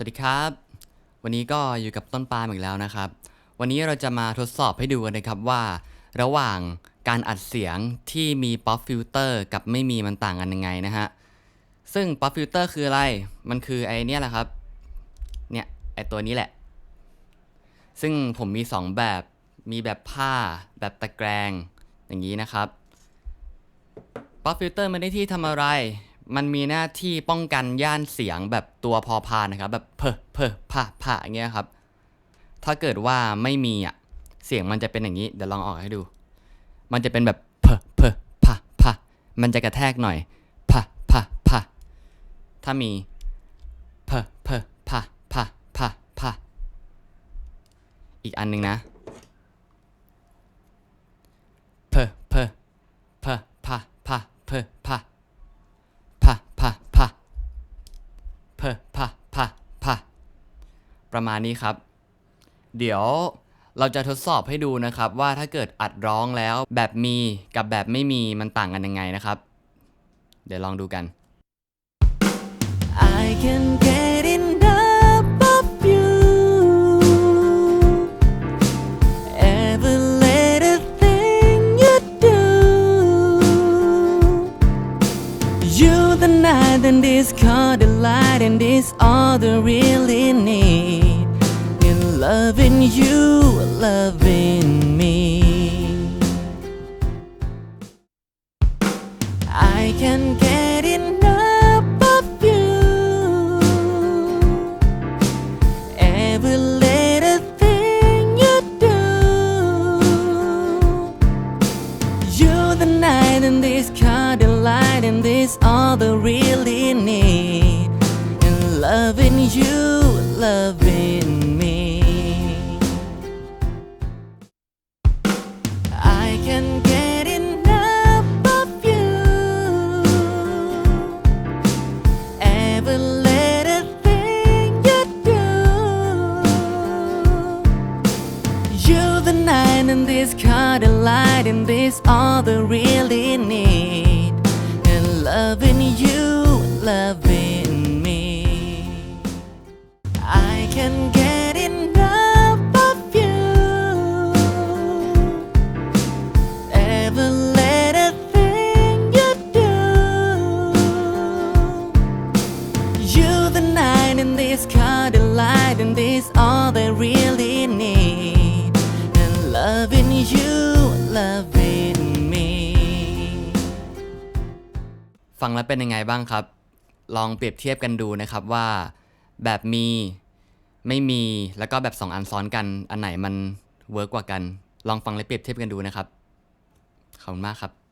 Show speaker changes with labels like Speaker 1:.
Speaker 1: สวัสดีครับ วันนี้ก็อยู่กับต้นปาล์มอีกแล้วนะครับ วันนี้เราจะมาทดสอบให้ดูกันนะครับว่า ระหว่างการอัดเสียงที่มีป๊อปฟิลเตอร์กับไม่มีมันต่างกันยังไงนะฮะ ซึ่งป๊อปฟิลเตอร์คืออะไร มันคือไอเนี่ยแหละครับ เนี่ยไอตัวนี้แหละ ซึ่งผมมี 2 แบบ มีแบบผ้า แบบตะแกรงอย่างนี้นะครับป๊อปฟิลเตอร์ไม่ได้ที่ทำอะไร มันมีหน้าที่ป้องกันย่านเสียงแบบตัวพอพานนะครับ แบบเพอเพอผ่าผ่าอย่างเงี้ยครับ ถ้าเกิดว่าไม่มีอะเสียงมันจะเป็นอย่างนี้เดี๋ยวลองออกให้ดู มันจะเป็นแบบเพอเพอผ่าผ่ามันจะกระแทกหน่อยผ่าผ่าผ่าถ้ามีเพอเพอผ่าผ่าผ่าผ่าอีกอันหนึ่งนะเพอเพอเพอผ่าผ่าเพอผ่า พะพะพะเพอพะพะพะ ประมาณนี้ครับ เดี๋ยวเราจะทดสอบให้ดูนะครับว่าถ้าเกิดอัดร้องแล้วแบบมีกับแบบไม่มีมันต่างกันยังไงนะครับ เดี๋ยวลองดูกัน
Speaker 2: I can get night and this car the light and this all the really need. In loving you, loving me. I can get enough of you. Every little thing you do. You're the night and this car, and this all the really need. And loving you, loving me. I can get enough of you. Every little thing you do. You're the night and this car, the light and this all the really car, the and this all they really need. And loving you, loving me.
Speaker 1: ฟังแล้วเป็นยังไงบ้างครับ ลองเปรียบเทียบกันดูนะครับว่าแบบมีไม่มีแล้วก็แบบสองอันซ้อนกันอันไหนมันเวิร์กกว่ากัน ลองฟังและเปรียบเทียบกันดูนะครับ ขอบคุณมากครับ